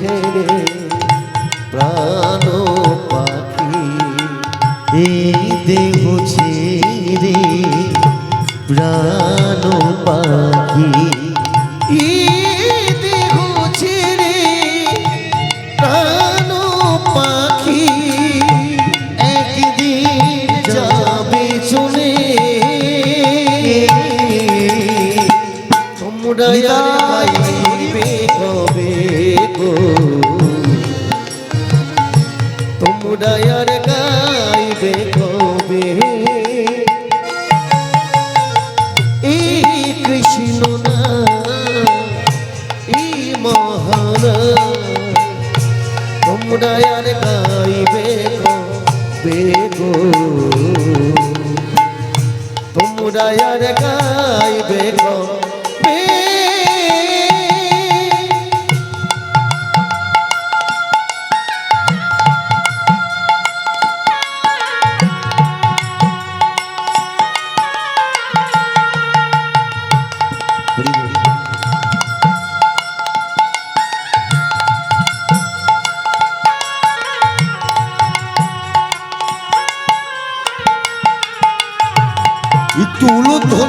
ছেড়ে প্রাণ পাখি এই দেহ ছেড়ে প্রাণ পাখি। এই গাইবে কবে গো। তোমরা আর গাইবে কবে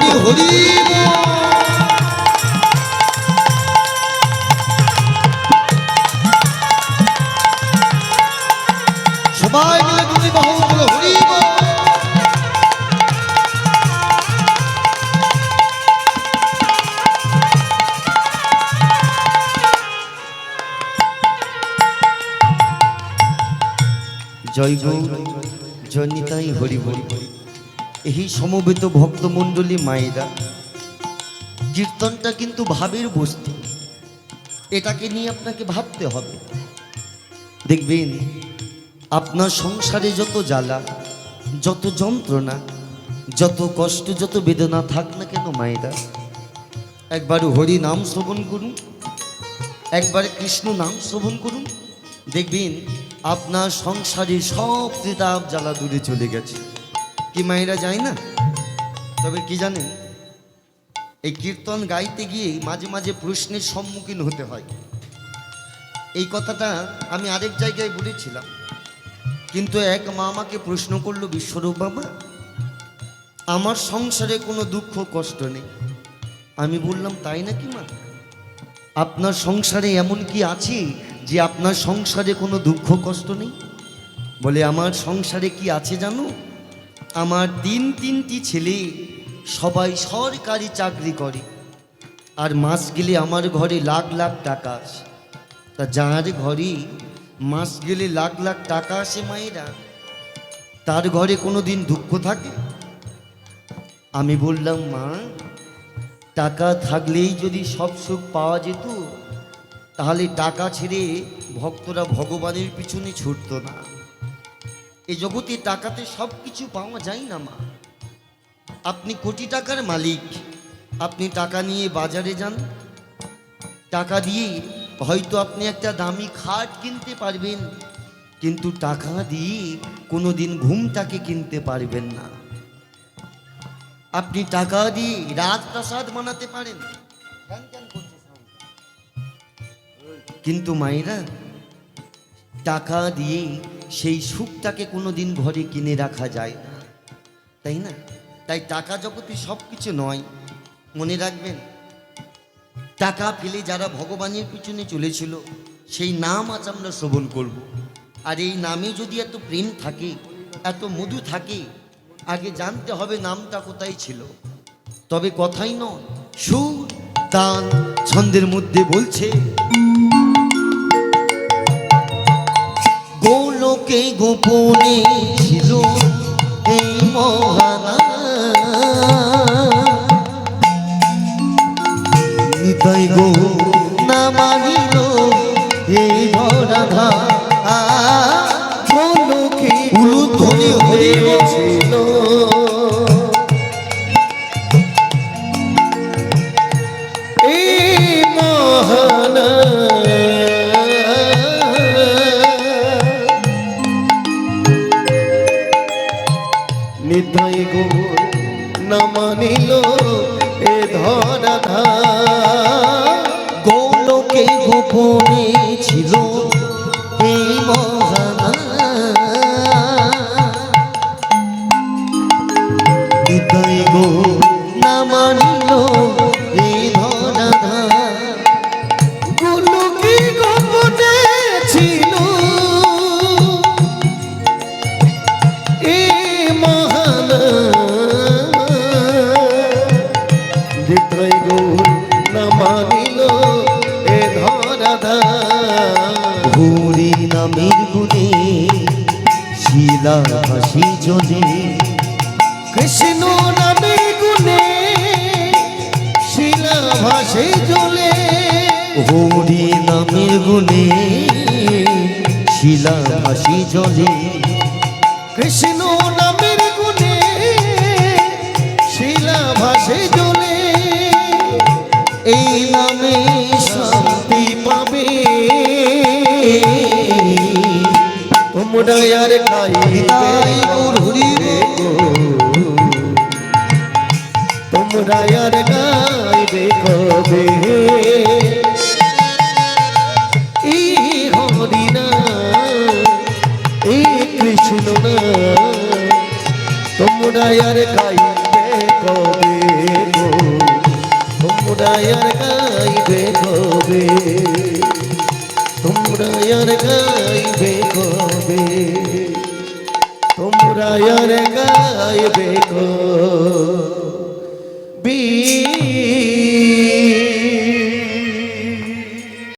উলুধ্বনি হরি সবাই মিলে দুটি বাহু বলে হরি বল। জয় গৌর হরি বল এই সমবেত ভক্তমণ্ডলী মায়েরা, কীর্তনটা কিন্তু ভাবের বস্তু। এটাকে নিয়ে আপনাকে ভাবতে হবে। দেখবেন, আপনার সংসারে যত জ্বালা, যত যন্ত্রণা, যত কষ্ট, যত বেদনা থাক না কেন মায়েরা, একবার হরি নাম শ্রবণ করুন, একবার কৃষ্ণ নাম শ্রবণ করুন। দেখবেন, আপনার সংসারে সব ত্রিতাপ, জ্বালা দূরে চলে গেছে। কি মায়েরা যায় না? তবে কি জানেন, এই কীর্তন গাইতে গিয়ে মাঝে মাঝে প্রশ্নের সম্মুখীন হতে হয়। এই কথাটা আমি আরেক জায়গায় বলেছিলাম। কিন্তু এক মা আমাকে প্রশ্ন করল, বিশ্বরূপ বাবা, আমার সংসারে কোনো দুঃখ কষ্ট নেই। আমি বললাম, তাই নাকি মা? আপনার সংসারে এমন কি আছে যে আপনার সংসারে কোনো দুঃখ কষ্ট নেই? বলে, আমার সংসারে কি আছে জানো? আমার তিন তিনটি ছেলে সবাই সরকারি চাকরি করে। আর মাস গেলে আমার ঘরে লাখ লাখ টাকা আসে। তা যার ঘরে মাস গেলে লাখ লাখ টাকা আসে মায়েরা, তার ঘরে কোনো দিন দুঃখ থাকে? আমি বললাম, মা, টাকা থাকলেই যদি সব সুখ পাওয়া যেত, তাহলে টাকা ছেড়ে ভক্তরা ভগবানের পিছনে ছুটতো না। এই জগতে টাকাতে সব কিছু পাওয়া যায় না, মা। আপনি কোটি টাকার মালিক। আপনি টাকা নিয়ে বাজারে যান। টাকা দিয়ে হয়তো আপনি একটা দামি খাট কিনতে পারবেন, কিন্তু টাকা দিয়ে কোনো দিন ঘুমটাকে কিনতে পারবেন না। আপনি টাকা দিয়ে রাজপ্রাসাদ বানাতে পারেন। কিন্তু মায়েরা, টাকা দিয়ে সেই সুখটাকে কোনোদিন ঘরে কিনে রাখা যায় না। তাই না? তাই টাকা জগতে সব কিছু নয়। মনে রাখবেন, টাকা ফেলে যারা ভগবানের পিছনে চলেছিল, সেই নাম আজ আমরা শ্রবণ করব। আর এই নামে যদি এত প্রেম থাকে, এত মধু থাকে, আগে জানতে হবে নামটা কোথায় ছিল। তবে কথাই নয়, সুর তান ছন্দের মধ্যে বলছে গোলকে গোপনে ছিল এই মহানা। নিতাই গো নিতাই গো না মানিল এ ধরাধা গৌলকে গোপনে ছিলো ধরাধা হরি নামের গুণে শিলা হাসি জলে কৃষ্ণ নামে গুনে, শিলা ভাসে জলে। হরি নামের গুণে শিলা হাসি জলে কৃষ্ণ নামের গুনে, শিলা ভাসে জলে। এই নামে তোমরা আর খাইবে হৃদয় গৌর তোমরা আর গাইবে কবে? এই হরি না এই কৃষ্ণ না। তোমরা আর গাইবে কবে গো? তোমরা আর গাইবে কবে? তোমরা আর গাইবে কবে? তোমরা আর গাইবে কবে?